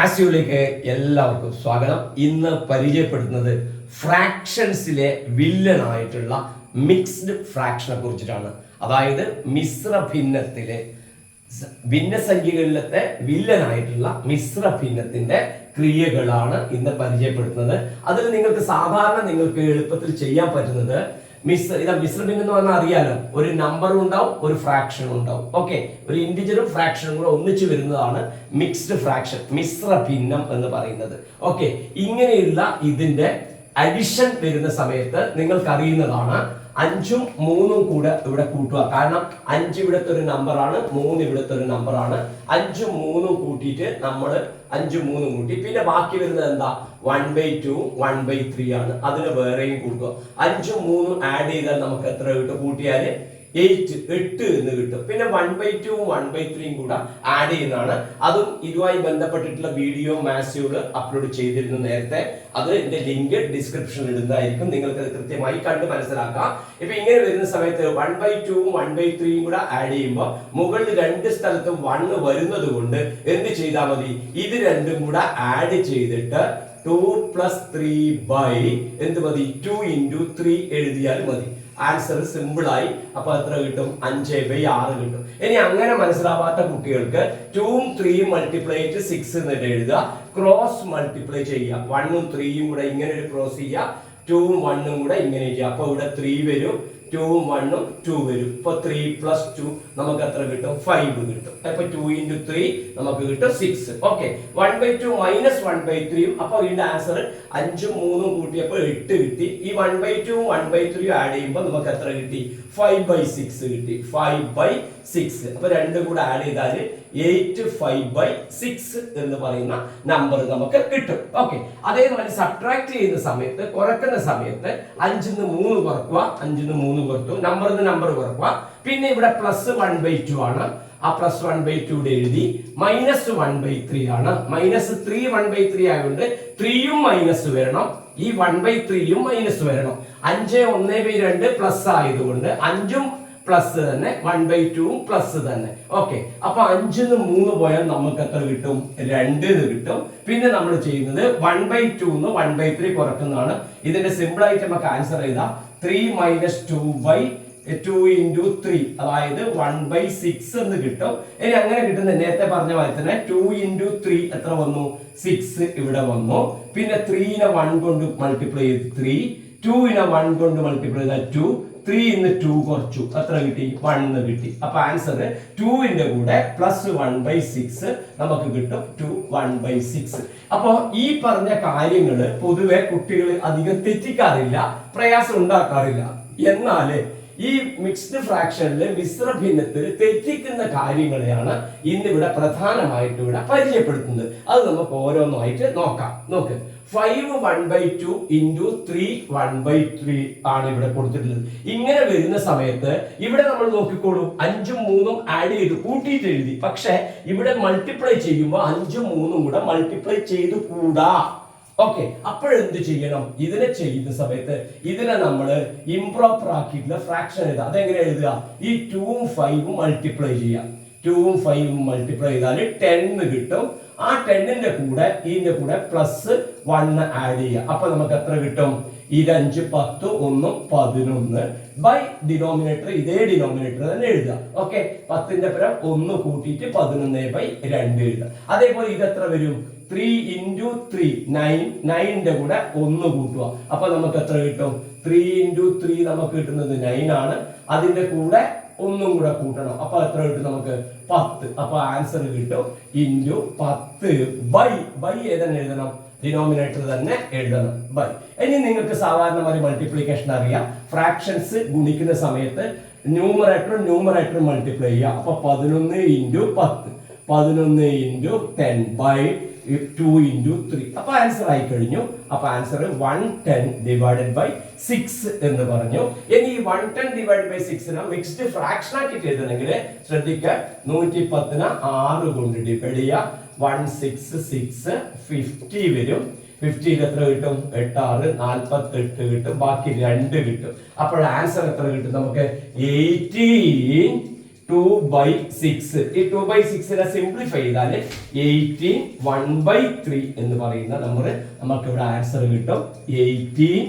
മാസ്യൂലേക്ക് എല്ലാവർക്കും സ്വാഗതം. ഇന്ന് പരിചയപ്പെടുത്തുന്നത് ഫ്രാക്ഷൻസിലെ വില്ലനായിട്ടുള്ള മിക്സ്ഡ് ഫ്രാക്ഷനെ കുറിച്ചിട്ടാണ്. അതായത് മിശ്ര ഭിന്നത്തിലെ ഭിന്നസംഖ്യകളിലത്തെ വില്ലനായിട്ടുള്ള മിശ്ര ഭിന്നത്തിന്റെ ക്രിയകളാണ് ഇന്ന് പരിചയപ്പെടുത്തുന്നത്. അതിൽ നിങ്ങൾക്ക് സാധാരണ നിങ്ങൾക്ക് എളുപ്പത്തിൽ ചെയ്യാൻ പറ്റുന്നത് മിശ്ര ഇതാ മിശ്രമിംഗ് എന്ന് പറഞ്ഞാൽ അറിയാലോ. ഒരു നമ്പറും ഉണ്ടാവും ഒരു ഫ്രാക്ഷനും ഉണ്ടാവും. ഓക്കെ ഒരു ഇന്റിജറും ഫ്രാക്ഷനും കൂടെ ഒന്നിച്ചു വരുന്നതാണ് മിക്സ്ഡ് ഫ്രാക്ഷൻ മിശ്ര ഭിന്നം എന്ന് പറയുന്നത്. ഓക്കെ ഇങ്ങനെയുള്ള ഇതിന്റെ അഡിഷൻ വരുന്ന സമയത്ത് നിങ്ങൾക്ക് അറിയുന്നതാണ് അഞ്ചും മൂന്നും കൂടെ ഇവിടെ കൂട്ടുക. കാരണം അഞ്ച് ഇവിടുത്തെ ഒരു നമ്പറാണ് മൂന്ന് ഇവിടുത്തെ ഒരു നമ്പറാണ് അഞ്ചും മൂന്നും കൂട്ടിയിട്ട് നമ്മൾ അഞ്ചും മൂന്നും കൂട്ടി. പിന്നെ ബാക്കി വരുന്നത് എന്താ? One by two one by three ആണ്. അതിന് വേറെയും കൂട്ടുക. അഞ്ചും മൂന്നും ആഡ് ചെയ്താൽ നമുക്ക് എത്ര കിട്ടും? കൂട്ടിയാൽ എയ്റ്റ് എട്ട് എന്ന് കിട്ടും. പിന്നെ one by two one by ത്രീയും കൂടെ ആഡ് ചെയ്യുന്നതാണ്. അതും ഇതുമായി ബന്ധപ്പെട്ടിട്ടുള്ള വീഡിയോ മാസ്യൂൾ അപ്ലോഡ് ചെയ്തിരുന്നു നേരത്തെ. അത് എന്റെ ലിങ്ക് ഡിസ്ക്രിപ്ഷനിൽ ഇടുന്നതായിരിക്കും. നിങ്ങൾക്ക് അത് കൃത്യമായി കണ്ട് മനസ്സിലാക്കാം. ഇപ്പൊ ഇങ്ങനെ വരുന്ന സമയത്ത് വൺ ബൈ ടൂവും വൺ ബൈ ത്രീയും കൂടെ ആഡ് ചെയ്യുമ്പോൾ മുകളിൽ രണ്ട് സ്ഥലത്തും വണ്ണ് വരുന്നത് കൊണ്ട് എന്ത് ചെയ്താൽ മതി? ഇത് രണ്ടും കൂടെ ആഡ് ചെയ്തിട്ട് ടു പ്ലസ് ത്രീ ബൈ എന്ത് മതി? ടു ഇന്റു ത്രീ എഴുതിയാൽ മതി. ആൻസർ സിമ്പിൾ ആയി. അപ്പൊ എത്ര കിട്ടും? അഞ്ച് ബൈ ആറ് കിട്ടും. ഇനി അങ്ങനെ മനസ്സിലാവാത്ത കുട്ടികൾക്ക് ടൂവും ത്രീയും മൾട്ടിപ്ലൈ ചെയ്ത് സിക്സ് എന്നിട്ട് എഴുതുക. ക്രോസ് മൾട്ടിപ്ലൈ ചെയ്യുക. വണ്ണും ത്രീയും കൂടെ ഇങ്ങനെ ഒരു ക്രോസ് ചെയ്യുക. ടൂവും വണ്ണും കൂടെ ഇങ്ങനെ ചെയ്യുക. അപ്പൊ ഇവിടെ ത്രീ വരും. ടൂവും വണ്ണും ടു വരും. ഇപ്പൊ ത്രീ പ്ലസ് ടു നമുക്ക് എത്ര കിട്ടും? ഫൈവ് കിട്ടും. അപ്പൊ ടു ഇന്റു ത്രീ നമുക്ക് കിട്ടും six okay one by two minus one by ത്രീയും അപ്പൊ ഇതിന്റെ ആൻസർ അഞ്ചും മൂന്നും കൂട്ടിയപ്പോൾ എട്ട് കിട്ടി. ഈ one by two one by ത്രീയും ആഡ് ചെയ്യുമ്പോൾ നമുക്ക് എത്ര കിട്ടി? ഫൈവ് ബൈ സിക്സ് കിട്ടി. ഫൈവ് ബൈ സിക്സ് അപ്പൊ രണ്ടും കൂടെ ആഡ് ചെയ്താൽ എയ്റ്റ് ഫൈവ് ബൈ സിക്സ് എന്ന് പറയുന്ന നമ്പർ നമുക്ക് കിട്ടും. ഓക്കെ അതേമാതിരി സബ്ട്രാക്ട് ചെയ്യുന്ന സമയത്ത് കുറക്കുന്ന സമയത്ത് അഞ്ചിൽ അഞ്ചിന്ന് മൂന്ന് കുറക്കുക അഞ്ചിന്ന് മൂന്ന് നമ്പർ നമ്പറിന്ന് നമ്പർ കുറക്കുക. പിന്നെ ഇവിടെ പ്ലസ് വൺ ബൈ ടു ആണ്. ആ പ്ലസ് വൺ ബൈ ടു എഴുതി മൈനസ് വൺ ബൈ ത്രീ ആണ്. Minus three one by three ആയതുകൊണ്ട് ത്രീയും മൈനസ് വരണം. ഈ വൺ ബൈ ത്രീയും മൈനസ് വരണം. അഞ്ച് ഒന്ന് ബൈ രണ്ട് പ്ലസ് ആയതുകൊണ്ട് അഞ്ചും പ്ലസ് തന്നെ വൺ ബൈ ടുവും പ്ലസ് തന്നെ. ഓക്കെ അപ്പൊ നിന്ന് മൂന്ന് പോയാൽ നമുക്ക് എത്ര കിട്ടും? രണ്ട് എന്ന് കിട്ടും. പിന്നെ നമ്മൾ ചെയ്യുന്നത് വൺ ബൈ ടു എന്ന് വൺ ബൈ ത്രീ കുറക്കുന്നതാണ്. ഇതിന്റെ സിമ്പിൾ ആയിട്ട് നമുക്ക് ആൻസർ ചെയ്താൽ three minus two by two into three അതായത് വൺ ബൈ സിക്സ് എന്ന് കിട്ടും. ഇനി അങ്ങനെ കിട്ടുന്ന നേരത്തെ പറഞ്ഞ പോലെ തന്നെ ടു ഇന്റു ത്രീ എത്ര വന്നു? സിക്സ് ഇവിടെ വന്നു. പിന്നെ ത്രീനെ വൺ കൊണ്ട് മൾട്ടിപ്ലൈ ചെയ്ത് ത്രീ ടുവിനെ വൺ കൊണ്ട് മൾട്ടിപ്ലൈ ചെയ്താൽ ടു ത്രീ ഇന്ന് ടു കുറച്ചു. എത്ര കിട്ടി വൺ എന്ന് കിട്ടി. അപ്പൊ ആൻസർ ടുവിന്റെ കൂടെ പ്ലസ് വൺ ബൈ സിക്സ് നമുക്ക് കിട്ടും. ടു വൺ ബൈ സിക്സ് അപ്പോ ഈ പറഞ്ഞ കാര്യങ്ങൾ പൊതുവെ കുട്ടികൾ അധികം തെറ്റിക്കാറില്ല പ്രയാസം ഉണ്ടാക്കാറില്ല. എന്നാൽ ഈ മിക്സ്ഡ് ഫ്രാക്ഷനിൽ മിശ്ര ഭിന്നത്തിൽ തെറ്റിക്കുന്ന കാര്യങ്ങളെയാണ് ഇന്നിവിടെ പ്രധാനമായിട്ട് ഇവിടെ പരിചയപ്പെടുത്തുന്നത്. അത് നമുക്ക് ഓരോന്നായിട്ട് നോക്കാം. നോക്ക്. Five one by two into three one by three ആണ് ഇവിടെ കൊടുത്തിട്ടുള്ളത്. ഇങ്ങനെ വരുന്ന സമയത്ത് ഇവിടെ നമ്മൾ നോക്കിക്കോളൂ. അഞ്ചും മൂന്നും ആഡ് ചെയ്ത് കൂട്ടിയിട്ട് എഴുതി. പക്ഷെ ഇവിടെ മൾട്ടിപ്ലൈ ചെയ്യുമ്പോൾ അഞ്ചും മൂന്നും കൂടെ മൾട്ടിപ്ലൈ ചെയ്ത് കൂടാ. ഓക്കെ അപ്പോഴെന്ത് ചെയ്യണം? ഇതിനെ ചെയ്യുന്ന സമയത്ത് ഇതിനെ നമ്മൾ ഇംപ്രോപ്പർ ആക്കിയിട്ടുള്ള ഫ്രാക്ഷൻ എഴുതുക അതെങ്ങനെ എഴുതുക? ഈ ടൂവും ഫൈവും മൾട്ടിപ്ലൈ ചെയ്യാം. ടൂവും ഫൈവും മൾട്ടിപ്ലൈ ചെയ്താൽ ടെന്ന് കിട്ടും. ആ ടെന്നിന്റെ കൂടെ ഇതിന്റെ കൂടെ പ്ലസ് വണ്ണ് ആഡ് ചെയ്യുക. അപ്പൊ നമുക്ക് എത്ര കിട്ടും? ഇരഞ്ച് പത്ത് ഒന്നും പതിനൊന്ന് ബൈ ഡിനോമിനേറ്റർ ഇതേ ഡിനോമിനേറ്റർ തന്നെ എഴുതുക. ഓക്കെ പത്തിന്റെ പരം ഒന്ന് കൂട്ടിയിട്ട് പതിനൊന്ന് ബൈ രണ്ട് എഴുതുക. അതേപോലെ ഇത് എത്ര വരും? ത്രീ ഇന്റു ത്രീ നയൻ നയനിന്റെ കൂടെ ഒന്ന് കൂട്ടുക. അപ്പൊ നമുക്ക് എത്ര കിട്ടും? ത്രീ ഇന്റു ത്രീ നമുക്ക് കിട്ടുന്നത് നയൻ ആണ്. അതിന്റെ കൂടെ ഒന്നും കൂടെ കൂട്ടണം. അപ്പൊ എത്ര കിട്ടും നമുക്ക്? പത്ത്. അപ്പൊ ആൻസർ കിട്ടും. ഇന്റു പത്ത് ബൈ. ബൈ ഏതെന്ന് എഴുതണം? ഡിനോമിനേറ്റർ തന്നെ എഴുതണം. ബൈ. ഇനി നിങ്ങൾക്ക് സാധാരണമായി മൾട്ടിപ്ലിക്കേഷൻ അറിയാം. ഫ്രാക്ഷൻസ് ഗുണിക്കുന്ന സമയത്ത് ന്യൂമറേറ്ററും ന്യൂമറേറ്ററും മൾട്ടിപ്ലൈ ചെയ്യുക. അപ്പൊ പതിനൊന്ന് ഇന്റു പത്ത്. പതിനൊന്ന് into ten. By. Two into three അപ്പോൾ ആൻസർ ആയി കഴിഞ്ഞു അപ്പോൾ answer one ten divided by six എന്ന് പറഞ്ഞു. ഇനി വൺ ടെൻ ഡിവൈഡ് ബൈ സിക്സിനെ മിക്സ്ഡ് ഫ്രാക്ഷൻ ആക്കിയിട്ട് എഴുതണമെങ്കിൽ ശ്രദ്ധിക്കുക. നൂറ്റി പത്തിന് ആറ് കൊണ്ട് ഡിവൈഡ് ചെയ്യുക വൺ സിക്സ് സിക്സ് ഫിഫ്റ്റി വരും. ഫിഫ്റ്റിയിൽ എത്ര കിട്ടും? എട്ടാറ്. നാൽപ്പത്തി എട്ട് കിട്ടും. ബാക്കി രണ്ട് കിട്ടും. അപ്പോൾ ആൻസർ എത്ര കിട്ടും? നമുക്ക് എയ്റ്റീൻ ടു ബൈ സിക്സ് ഈ ടു ബൈ സിക്സിനെ സിംപ്ലിഫൈ ചെയ്താൽ എയ്റ്റീൻ വൺ ബൈ ത്രീ എന്ന് പറയുന്ന നമ്പർ നമുക്ക് ഇവിടെ ആൻസർ കിട്ടും. എയ്റ്റീൻ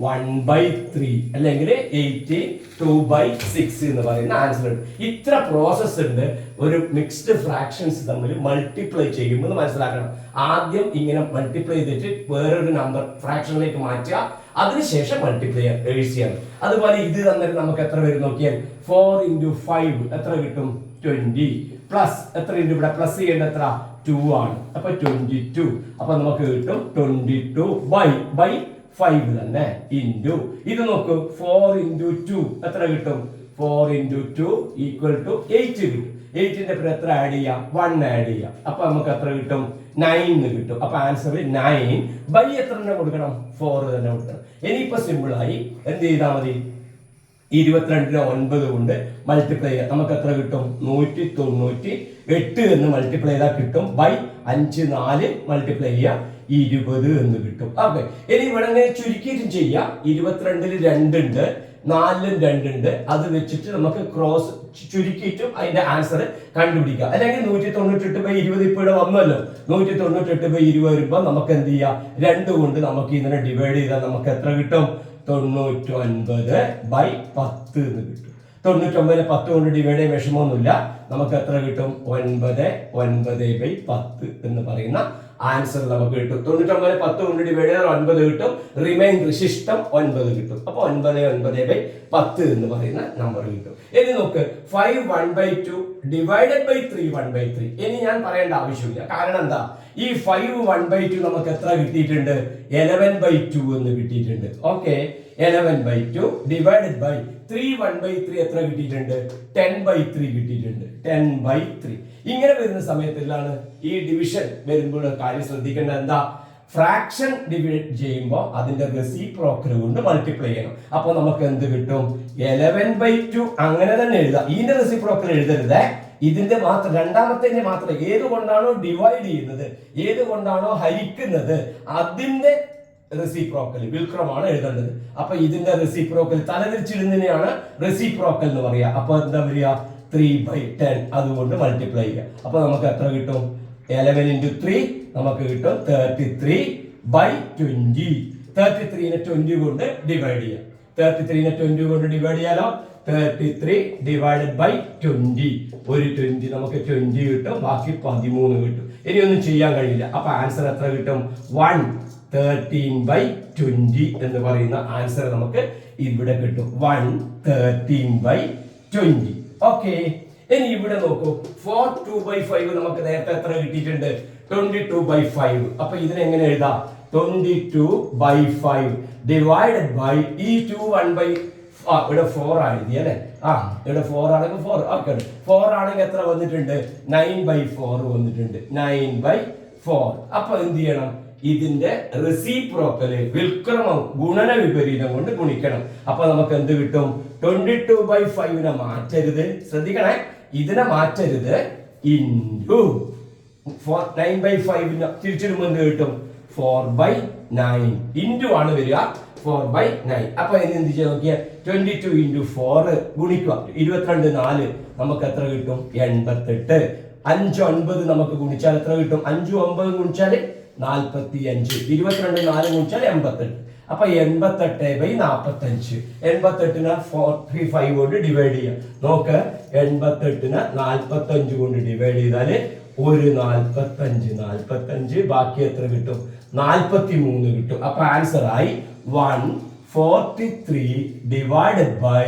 വൺ ബൈ ത്രീ അല്ലെങ്കിൽ എയ്റ്റീൻ ടു ബൈ സിക്സ് എന്ന് പറയുന്ന ആൻസർ ഉണ്ട്. ഇത്ര പ്രോസസ് ഉണ്ട്. ഒരു മിക്സ്ഡ് ഫ്രാക്ഷൻസ് തമ്മിൽ മൾട്ടിപ്ലൈ ചെയ്യുമ്പോൾ മനസ്സിലാക്കണം. ആദ്യം ഇങ്ങനെ മൾട്ടിപ്ലൈ ചെയ്തിട്ട് വേറൊരു നമ്പർ ഫ്രാക്ഷനിലേക്ക് മാറ്റുക. അതിനുശേഷം മൾട്ടിപ്ലൈ ചെയ്യണം അതുപോലെ ഇത് തന്നിട്ട് നമുക്ക് എത്ര വരും നോക്കിയാൽ ഫോർ ഇന്റു ഫൈവ് എത്ര കിട്ടും? ട്വന്റി പ്ലസ് എത്ര ഇന്റു ഇവിടെ? പ്ലസ് ചെയ്യേണ്ട എത്ര? ടു ആണ്. അപ്പൊ ട്വന്റി ടു അപ്പൊ നമുക്ക് കിട്ടും twenty two by by five തന്നെ. ഇന്റു ഇത് നോക്കൂ ഫോർ ഇന്റു ടു എത്ര കിട്ടും? Four into two equal to eight കിട്ടും. എയ്റ്റിന്റെ പേര് എത്ര ആഡ് ചെയ്യാം? വൺ ആഡ് ചെയ്യാം. അപ്പൊ നമുക്ക് എത്ര കിട്ടും? നയൻ എന്ന് കിട്ടും. അപ്പൊ ആൻസർ നയൻ ബൈ എത്ര തന്നെ കൊടുക്കണം? ഫോർ തന്നെ കൊടുക്കണം. ഇനിയിപ്പോ സിമ്പിൾ ആയി എന്ത് ചെയ്താൽ മതി? ഇരുപത്തിരണ്ടിന് ഒൻപത് കൊണ്ട് മൾട്ടിപ്ലൈ ചെയ്യാം. നമുക്ക് എത്ര കിട്ടും? നൂറ്റി തൊണ്ണൂറ്റി എട്ട് എന്ന് മൾട്ടിപ്ലൈ ചെയ്താൽ കിട്ടും. ബൈ അഞ്ച് നാല് മൾട്ടിപ്ലൈ ചെയ്യാം. ഇരുപത് എന്ന് കിട്ടും. ഓക്കെ ഇനി ഇവിടെ ഇങ്ങനെ ചുരുക്കിയിട്ടും ചെയ്യാം. ഇരുപത്തിരണ്ടിൽ രണ്ടുണ്ട് നാലിലും രണ്ടുണ്ട്. അത് വെച്ചിട്ട് നമുക്ക് ക്രോസ് ചുരുക്കിയിട്ടും അതിന്റെ ആൻസർ കണ്ടുപിടിക്കുക അല്ലെങ്കിൽ നൂറ്റി തൊണ്ണൂറ്റെട്ട് ബൈ ഇരുപത് ഇപ്പോൾ ഇവിടെ വന്നല്ലോ. നൂറ്റി തൊണ്ണൂറ്റെട്ട് ബൈ ഇരുപത് വരുമ്പോൾ നമുക്ക് എന്ത് ചെയ്യാം? രണ്ട് കൊണ്ട് നമുക്ക് ഇതിനെ ഡിവൈഡ് ചെയ്താൽ നമുക്ക് എത്ര കിട്ടും? തൊണ്ണൂറ്റൊൻപത് ബൈ പത്ത് എന്ന് കിട്ടും. തൊണ്ണൂറ്റൊമ്പത് പത്ത് കൊണ്ട് ഡിവൈഡ് ചെയ്യാൻ വിഷമമൊന്നുമില്ല. നമുക്ക് എത്ര കിട്ടും? ഒൻപത് ഒൻപത് ബൈ പത്ത് എന്ന് പറയുന്ന ആൻസർ നമുക്ക് കിട്ടും. തൊണ്ണൂറ്റൊമ്പത് പത്ത് കൊണ്ട് ഡിവൈഡ് ചെയ്താൽ ഒൻപത് കിട്ടും. റിമൈൻഡർ ശിഷ്ടം ഒൻപത് കിട്ടും. അപ്പൊ ഒൻപത് ഒൻപത് ബൈ പത്ത് എന്ന് പറയുന്ന നമ്പർ കിട്ടും. ഇനി നോക്ക് five one by two divided by three one by three ഇനി ഞാൻ പറയേണ്ട ആവശ്യമില്ല. കാരണം എന്താ? ഈ ഫൈവ് വൺ ബൈ ടു നമുക്ക് എത്ര കിട്ടിയിട്ടുണ്ട്? എലവൻ ബൈ ടു എന്ന് കിട്ടിയിട്ടുണ്ട്. Okay eleven by two divided by three one by three എത്ര കിട്ടിയിട്ടുണ്ട്? ടെൻ ബൈ ത്രീ കിട്ടിയിട്ടുണ്ട്. ടെൻ ബൈ ത്രീ ഇങ്ങനെ വരുന്ന സമയത്തിലാണ് ഈ ഡിവിഷൻ വരുമ്പോൾ കാര്യം ശ്രദ്ധിക്കേണ്ടത് എന്താ? ഫ്രാക്ഷൻ ഡിവൈഡ് ചെയ്യുമ്പോൾ അതിന്റെ റെസിപ്രോക്കൽ കൊണ്ട് മൾട്ടിപ്ലൈ ചെയ്യണം. അപ്പോൾ നമുക്ക് എന്ത് കിട്ടും? എലവൻ ബൈ ടു അങ്ങനെ തന്നെ എഴുതാം. ഇതിന്റെ റെസിപ്രോക്കൽ എഴുതരുതേ. ഇതിന്റെ മാത്രം രണ്ടാമത്തേന്റെ മാത്രം. ഏത് കൊണ്ടാണോ ഡിവൈഡ് ചെയ്യുന്നത്? ഏത് കൊണ്ടാണോ ഹരിക്കുന്നത്? അതിന്റെ റെസിപ്രോക്കൽ വിൽക്രമാണ് എഴുതേണ്ടത്. അപ്പൊ ഇതിന്റെ റെസിപ്രോക്കൽ തലതിരിച്ചിടുന്നതിനെയാണ് റെസിപ്രോക്കൽ എന്ന് പറയുക അപ്പൊ എന്താ വരിക? ത്രീ ബൈ ടെൻ അതുകൊണ്ട് മൾട്ടിപ്ലൈ ചെയ്യുക. അപ്പൊ നമുക്ക് എത്ര കിട്ടും? എലവൻ ഇന്റു ത്രീ നമുക്ക് കിട്ടും thirty three by twenty thirty ത്രീനെ twenty കൊണ്ട് ഡിവൈഡ് ചെയ്യാം. തേർട്ടി ത്രീനെ ട്വന്റി കൊണ്ട് ഡിവൈഡ് ചെയ്യാലോ? Thirty three divided by twenty ഒരു ട്വന്റി നമുക്ക് ട്വന്റി കിട്ടും. ബാക്കി പതിമൂന്ന് കിട്ടും. ഇനിയൊന്നും ചെയ്യാൻ കഴിയില്ല. അപ്പൊ ആൻസർ എത്ര കിട്ടും? വൺ തേർട്ടീൻ ബൈ ട്വന്റി എന്ന് പറയുന്ന ആൻസർ നമുക്ക് ഇവിടെ കിട്ടും. One thirteen by twenty okay ഇനി ഇവിടെ നോക്കൂ. ഫോർ ടു ബൈ ഫൈവ് നമുക്ക് നേരത്തെ എത്ര കിട്ടിയിട്ടുണ്ട്? ട്വന്റി ടു ബൈ ഫൈവ് അപ്പൊ ഇതിനെങ്ങനെ എഴുതാം? Twenty two by five divided by ഈ ടു വൺ ബൈ ആ ഇവിടെ ഫോർ ആണെങ്കിൽ അല്ലേ? ആ ഇവിടെ ഫോർ ആണെങ്കിൽ ഫോർ ഓക്കെ ഫോർ ആണെങ്കിൽ എത്ര വന്നിട്ടുണ്ട്? നയൻ ബൈ ഫോർ വന്നിട്ടുണ്ട്. നയൻ ബൈ ഫോർ അപ്പൊ എന്ത് ചെയ്യണം? ഇതിന്റെ റെസിപ്രോക്കൽ വിൽക്രമം ഗുണന വിപരീതം കൊണ്ട് ഗുണിക്കണം. അപ്പൊ നമുക്ക് എന്ത് കിട്ടും? ട്വന്റി ടു ബൈ ഫൈവിനെ മാറ്റരുത്. ശ്രദ്ധിക്കണേ. ഇതിനെ മാറ്റരുത്. ഇന്റു ഫോർ നയൻ ബൈ ഫൈവിന് തിരിച്ചിടുമ്പോൾ എന്ത് കിട്ടും? ഫോർ ബൈ നയൻ ഇന്റു ആണ് വരിക. ഫോർ ബൈ നയൻ അപ്പൊ ഇനി എന്ത് ചെയ്യാൻ നോക്കിയാൽ ട്വന്റി ടു ഇന്റു ഫോർ ഗുണിക്കുക. ഇരുപത്തിരണ്ട് നാല് നമുക്ക് എത്ര കിട്ടും? എൺപത്തെട്ട്. അഞ്ച് ഒൻപത് നമുക്ക് ഗുണിച്ചാൽ എത്ര കിട്ടും? അഞ്ചു ഒമ്പത് ഗുണിച്ചാൽ നാൽപ്പത്തി അഞ്ച് ഇരുപത്തിരണ്ട് നാല് ഗുണിച്ചാൽ എൺപത്തെട്ട്. അപ്പൊ എൺപത്തെട്ട് ബൈ നാൽപ്പത്തഞ്ച് എൺപത്തെട്ടിന് ഫോർട്ടി ഫൈവ് കൊണ്ട് ഡിവൈഡ് ചെയ്യാം. നോക്ക് എൺപത്തെട്ടിന് നാൽപ്പത്തഞ്ച് കൊണ്ട് ഡിവൈഡ് ചെയ്താൽ ഒരു നാൽപ്പത്തഞ്ച് നാൽപ്പത്തഞ്ച് ബാക്കി എത്ര കിട്ടും? നാൽപ്പത്തി മൂന്ന് കിട്ടും. അപ്പൊ ആൻസർ ആയി one forty three divided by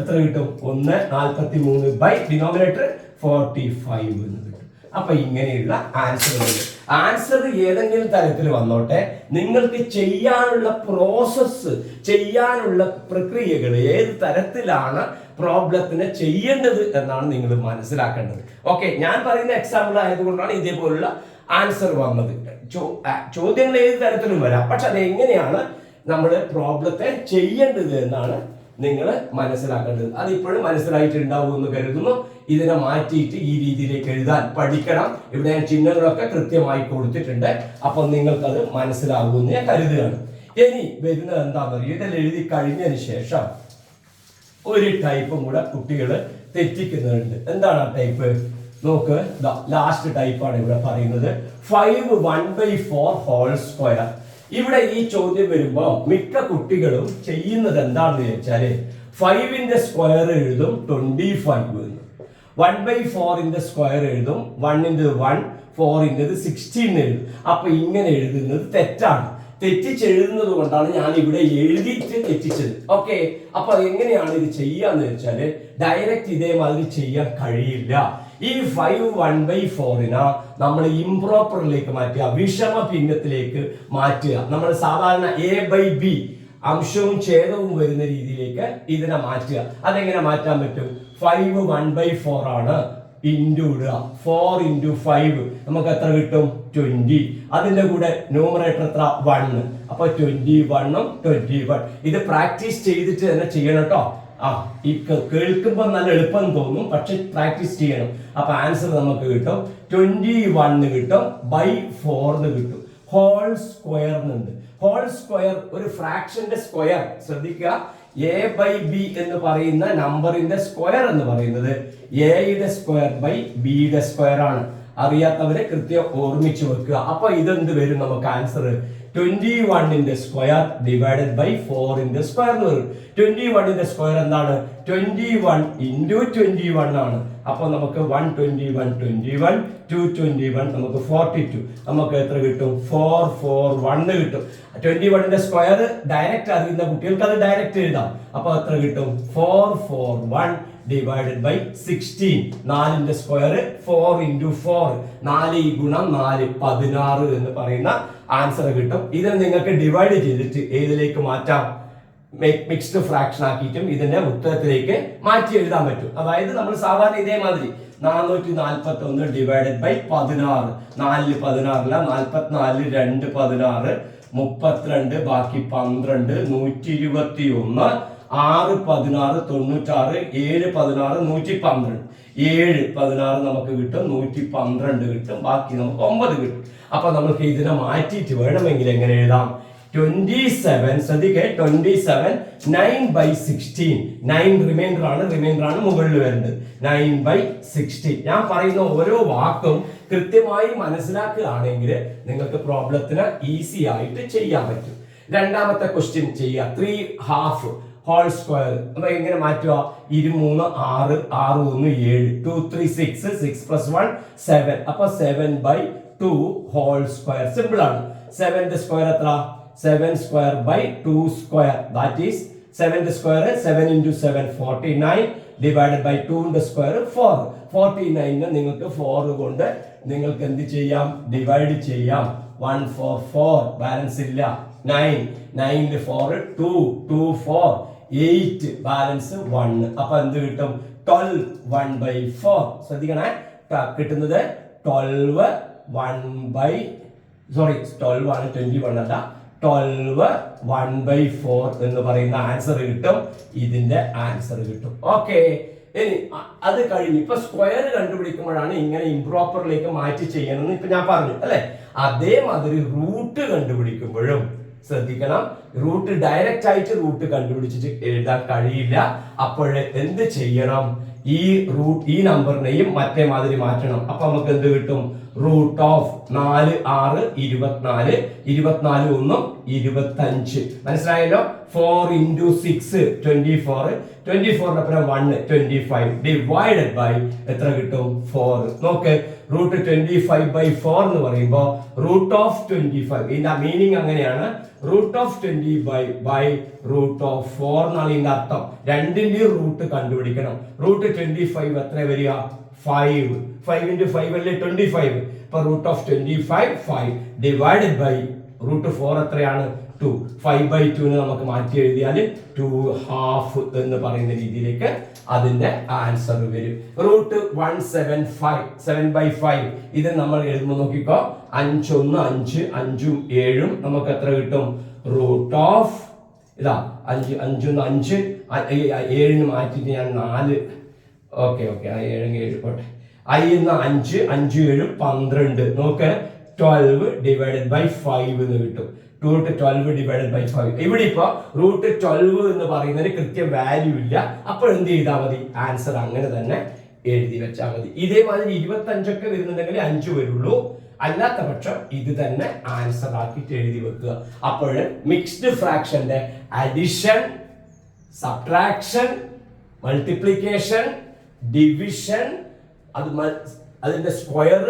എത്ര കിട്ടും? ഒന്ന് നാൽപ്പത്തി മൂന്ന് ബൈ ഡിനോമിനേറ്റർ ഫോർട്ടി ഫൈവ് എന്ന് കിട്ടും. അപ്പൊ ഇങ്ങനെയുള്ള ആൻസറുകൾ ആൻസർ ഏതെങ്കിലും തരത്തിൽ വന്നോട്ടെ. നിങ്ങൾക്ക് ചെയ്യാനുള്ള പ്രോസസ്സ് ചെയ്യാനുള്ള പ്രക്രിയകൾ ഏത് തരത്തിലാണ് പ്രോബ്ലത്തിനെ ചെയ്യേണ്ടത് എന്നാണ് നിങ്ങൾ മനസ്സിലാക്കേണ്ടത്. ഓക്കെ ഞാൻ പറയുന്ന എക്സാമ്പിൾ ആയതുകൊണ്ടാണ് ഇതേപോലുള്ള ആൻസർ വന്നത്. ചോദ്യങ്ങൾ ഏത് തരത്തിലും വരാം. പക്ഷെ അത് എങ്ങനെയാണ് നമ്മൾ പ്രോബ്ലത്തെ ചെയ്യേണ്ടത് എന്നാണ് നിങ്ങൾ മനസ്സിലാക്കേണ്ടത്. അത് ഇപ്പോഴും മനസ്സിലായിട്ടുണ്ടാവും എന്ന് കരുതുന്നു. ഇതിനെ മാറ്റിയിട്ട് ഈ രീതിയിലേക്ക് എഴുതാൻ പഠിക്കണം. ഇവിടെ ചിഹ്നങ്ങളൊക്കെ കൃത്യമായി കൊടുത്തിട്ടുണ്ട്. അപ്പൊ നിങ്ങൾക്കത് മനസ്സിലാകുമെന്ന് ഞാൻ കരുതുകയാണ്. ഇനി വരുന്നത് എന്താ പറയുക? ഇതെല്ലാം എഴുതി കഴിഞ്ഞതിന് ശേഷം ഒരു ടൈപ്പും കൂടെ കുട്ടികൾ തെറ്റിക്കുന്നുണ്ട്. എന്താണ് ആ ടൈപ്പ്? നോക്ക് ലാസ്റ്റ് ടൈപ്പാണ് ഇവിടെ പറയുന്നത്. Five one by four whole square ഇവിടെ ഈ ചോദ്യം വരുമ്പോൾ മിക്ക കുട്ടികളും ചെയ്യുന്നത് എന്താണെന്ന് ചോദിച്ചാൽ ഫൈവിന്റെ സ്ക്വയർ എഴുതും ട്വന്റി ഫൈവ് വൺ ബൈ ഫോറിന്റെ സ്ക്വയർ എഴുതും. വണ്ണിന്റെ വൺ ഫോറിന്റെ സിക്സ്റ്റീൻ എഴുതും. അപ്പൊ ഇങ്ങനെ എഴുതുന്നത് തെറ്റാണ്. തെറ്റിച്ചെഴുതുന്നത് കൊണ്ടാണ് ഞാൻ ഇവിടെ എഴുതിയിട്ട് തെറ്റിച്ചത്. ഓക്കെ? അപ്പൊ എങ്ങനെയാണ് ഇത് ചെയ്യാന്ന് വെച്ചാൽ ഡയറക്റ്റ് ഇതേമാതിരി ചെയ്യാൻ കഴിയില്ല. ഈ ഫൈവ് വൺ ബൈ ഫോറിന നമ്മൾ ഇംപ്രോപ്പറിലേക്ക് മാറ്റുക വിഷമ ഭിന്നത്തിലേക്ക് മാറ്റുക. നമ്മൾ സാധാരണ എ ബൈ ബി അംശവും ഛേദവും വരുന്ന രീതിയിലേക്ക് ഇതിനെ മാറ്റുക. അതെങ്ങനെ മാറ്റാൻ പറ്റും? ഫൈവ് വൺ ബൈ ഫോർ ആണ്. ഇന്റു ഇടുക. ഫോർ ഇന്റു ഫൈവ് നമുക്ക് എത്ര കിട്ടും? ട്വന്റി അതിന്റെ കൂടെ ന്യൂമറേറ്റർ എത്ര? വൺ അപ്പോൾ ട്വന്റി വണ്ണും ട്വന്റി വൺ ഇത് പ്രാക്ടീസ് ചെയ്തിട്ട് തന്നെ ചെയ്യണം കേട്ടോ ആ ഈ കേൾക്കുമ്പോൾ നല്ല എളുപ്പം തോന്നും പക്ഷെ പ്രാക്ടീസ് ചെയ്യണം. അപ്പൊ ആൻസർ നമുക്ക് കിട്ടും. ട്വന്റി വണ്ണ് കിട്ടും. ബൈ ഫോർന്ന് കിട്ടും. ഹോൾ സ്ക്വയർ എന്നുണ്ട് ഹോൾ സ്ക്വയർ ഒരു ഫ്രാക്ഷന്റെ സ്ക്വയർ ശ്രദ്ധിക്കുക. എ ബൈ ബി എന്ന് പറയുന്ന നമ്പറിന്റെ സ്ക്വയർ എന്ന് പറയുന്നത് എയുടെ സ്ക്വയർ ബൈ ബിയുടെ സ്ക്വയർ ആണ്. അറിയാത്തവരെ കൃത്യം ഓർമ്മിച്ചു വെക്കുക. അപ്പൊ ഇതെന്ത് വരും നമുക്ക് ആൻസർ ട്വന്റി വണ്ണിന്റെ സ്ക്വയർ ഡിവൈഡഡ് ബൈ ഫോറിന്റെ സ്ക്വയർ എന്ന് പറയും ട്വന്റി വണ്ണിന്റെ സ്ക്വയർ എന്താണ് twenty one into twenty one ആണ്. അപ്പോൾ നമുക്ക് one twenty one twenty one two twenty one നമുക്ക് ഫോർട്ടി ടു നമുക്ക് എത്ര കിട്ടും? ഫോർ ഫോർ വണ്ണ് കിട്ടും. ട്വന്റി വണ്ണിന്റെ സ്ക്വയർ ഡയറക്റ്റ് അറിയുന്ന കുട്ടികൾക്ക് അത് ഡയറക്റ്റ് എഴുതാം. അപ്പോൾ എത്ര കിട്ടും? Four four one divided by sixteen നാലിന്റെ സ്ക്വയർ ഫോർ ഇന്റു ഫോർ നാല് ഗുണം നാല് പതിനാറ് എന്ന് പറയുന്ന ആൻസർ കിട്ടും. ഇതിനെ നിങ്ങൾക്ക് ഡിവൈഡ് ചെയ്തിട്ട് ഏതിലേക്ക് മാറ്റാം? മിക്സ്ഡ് ഫ്രാക്ഷൻ ആക്കിയിട്ടും ഇതിന്റെ ഉത്തരത്തിലേക്ക് മാറ്റി എഴുതാൻ പറ്റും. അതായത് നമ്മൾ സാധാരണ ഇതേമാതിരി നാനൂറ്റി നാൽപ്പത്തി ഒന്ന് ഡിവൈഡഡ് ബൈ പതിനാറ്. നാലിൽ പതിനാറില്ല നാൽപ്പത്തിനാലിൽ രണ്ട് പതിനാറ്. മുപ്പത്തിരണ്ട് ബാക്കി പന്ത്രണ്ട് നൂറ്റി ഇരുപത്തി ഒന്ന് ആറ് പതിനാറ് തൊണ്ണൂറ്റാറ് ഏഴ് പതിനാറ് നൂറ്റി പന്ത്രണ്ട്. ഏഴ് പതിനാറ് നമുക്ക് കിട്ടും നൂറ്റി പന്ത്രണ്ട് കിട്ടും ബാക്കി നമുക്ക് ഒമ്പത് കിട്ടും. അപ്പൊ നമുക്ക് ഇതിനെ മാറ്റിയിട്ട് വേണമെങ്കിൽ എങ്ങനെ എഴുതാം? Twenty seven ശ്രദ്ധിക്കെ twenty seven nine by sixteen nine remainder ആണ് റിമൈൻഡർ ആണ് മുകളിൽ വരുന്നത്. നയൻ ബൈ സിക്സ്റ്റീൻ ഞാൻ പറയുന്ന ഓരോ വാക്കും കൃത്യമായി മനസ്സിലാക്കുകയാണെങ്കിൽ നിങ്ങൾക്ക് പ്രോബ്ലത്തിന് ഈസി ആയിട്ട് ചെയ്യാൻ പറ്റും. രണ്ടാമത്തെ ക്വസ്റ്റ്യൻ ചെയ്യുക. ത്രീ ഹാഫ് ഹോൾ സ്ക്വയർ അപ്പൊ എങ്ങനെ മാറ്റുക? ഇരുമൂന്ന് ആറ് ആറ് ഒന്ന് ഏഴ് two three six six plus one seven അപ്പൊ seven by two whole square simple ആണ്. സെവന്റെ സ്ക്വയർ എത്ര? Seven square by two square that is സെവന്റെ square seven into seven forty nine divided by ടുവിന്റെ സ്ക്വയർ ഫോർ ഫോർട്ടി നയനിന് നിങ്ങൾക്ക് four കൊണ്ട് നിങ്ങൾക്ക് എന്ത് ചെയ്യാം? ഡിവൈഡ് ചെയ്യാം. വൺ ഫോർ ഫോർ ബാലൻസ് ഇല്ല. Nine നയനിൽ four two two four eight balance one അപ്പൊ എന്ത് കിട്ടും? ട്വൽവ് വൺ ബൈ ഫോർ ശ്രദ്ധിക്കണേ. കിട്ടുന്നത് twelve one by sorry twelve ആണ് ട്വന്റി വൺ അല്ല. ട്വൽവ് വൺ ബൈ ഫോർ എന്ന് പറയുന്ന ആൻസർ കിട്ടും. ഇതിന്റെ ആൻസർ കിട്ടും. ഓക്കെ ഇനി അത് കഴിഞ്ഞ് ഇപ്പൊ സ്ക്വയർ കണ്ടുപിടിക്കുമ്പോഴാണ് ഇങ്ങനെ ഇംപ്രോപ്പറിലേക്ക് മാറ്റി ചെയ്യണമെന്ന് ഇപ്പൊ ഞാൻ പറഞ്ഞു അല്ലെ? അതേമാതിരി റൂട്ട് കണ്ടുപിടിക്കുമ്പോഴും ശ്രദ്ധിക്കണം. റൂട്ട് ഡയറക്റ്റ് ആയിട്ട് റൂട്ട് കണ്ടുപിടിച്ചിട്ട് എഴുതാൻ കഴിയില്ല. അപ്പോൾ എന്ത് ചെയ്യണം? ഈ റൂട്ട് ഈ നമ്പറിനെയും മറ്റേ മാതിരി മാറ്റണം. അപ്പൊ നമുക്ക് എന്ത് കിട്ടും? റൂട്ട് ഓഫ് നാല് ആറ് ഇരുപത്തിനാല് ഇരുപത്തിനാല് ഒന്നും ഇരുപത്തഞ്ച്. മനസ്സിലായല്ലോ? Four into six twenty four twenty ഫോറിനപ്പുറം one twenty five divided by എത്ര കിട്ടും? ഫോർ നോക്ക്. Root twenty five by four എന്ന് പറയുമ്പോൾ റൂട്ട് ഓഫ് ട്വന്റി ഫൈവ് ഇതിന്റെ മീനിങ് അങ്ങനെയാണ്. Root of twenty by by root of four എന്നാണ് ഇതിന്റെ അർത്ഥം. രണ്ടിന്റെയും റൂട്ട് കണ്ടുപിടിക്കണം. റൂട്ട് ട്വന്റി ഫൈവ് എത്ര വരിക? ഫൈവ് ഫൈവ് ഇന്റു ഫൈവ് അല്ലേ? ട്വന്റി ഫൈവ് ഇപ്പൊ root of twenty five five divided by root four എത്രയാണ് ടു ഫൈവ് ബൈ ടുവിന് നമുക്ക് മാറ്റി എഴുതിയാൽ ടു ഹാഫ് എന്ന് പറയുന്ന രീതിയിലേക്ക് അതിന്റെ ആൻസർ വരും. Root one seven five seven by five ഇത് നമ്മൾ എഴുതുമ്പോൾ നോക്കിക്കോ. അഞ്ചൊന്ന് അഞ്ച് അഞ്ചും ഏഴും നമുക്ക് എത്ര കിട്ടും? റൂട്ട് ഓഫ് ഇതാ അഞ്ച് അഞ്ചൊന്ന് അഞ്ച് ഏഴിന് മാറ്റിയിട്ട് ഞാൻ നാല്. ഓക്കെ ഓക്കെ ആ ഏഴ് ഏഴ് പോട്ടെ. ഐ എന്ന അഞ്ച് അഞ്ച് ഏഴ് പന്ത്രണ്ട്. നോക്ക് ട്വൽവ് ഡിവൈഡഡ് ബൈ ഫൈവ് എന്ന് കിട്ടും. Root twelve divided by five ഇവിടെ ഇപ്പോൾ റൂട്ട് ട്വൽവ് എന്ന് പറയുന്നതിന് കൃത്യം വാല്യൂ ഇല്ല. അപ്പോൾ എന്ത് ചെയ്താൽ മതി? ആൻസർ അങ്ങനെ തന്നെ എഴുതി വെച്ചാൽ മതി. ഇതേമാതിരി ഇരുപത്തി അഞ്ചൊക്കെ വരുന്നുണ്ടെങ്കിൽ അഞ്ച് വരുള്ളൂ. അല്ലാത്ത പക്ഷം ഇത് തന്നെ ആൻസർ ആക്കിയിട്ട് എഴുതി വെക്കുക. അപ്പോൾ മിക്സ്ഡ് ഫ്രാക്ഷന്റെ അഡിഷൻ സബ്ട്രാക്ഷൻ മൾട്ടിപ്ലിക്കേഷൻ ഡിവിഷൻ അത് അതിന്റെ സ്ക്വയർ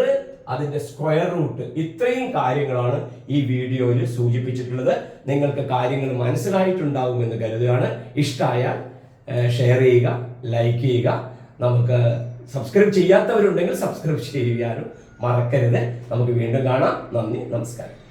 അതിന്റെ സ്ക്വയർ റൂട്ട് ഇത്രയും കാര്യങ്ങളാണ് ഈ വീഡിയോയിൽ സൂചിപ്പിച്ചിട്ടുള്ളത്. നിങ്ങൾക്ക് കാര്യങ്ങൾ മനസ്സിലായിട്ടുണ്ടാകുമെന്ന് കരുതുകയാണ്. ഇഷ്ടമായാൽ ഷെയർ ചെയ്യുക ലൈക്ക് ചെയ്യുക. നമുക്ക് സബ്സ്ക്രൈബ് ചെയ്യാത്തവരുണ്ടെങ്കിൽ സബ്സ്ക്രൈബ് ചെയ്യാനും മറക്കരുത്. നമുക്ക് വീണ്ടും കാണാം. നന്ദി നമസ്കാരം.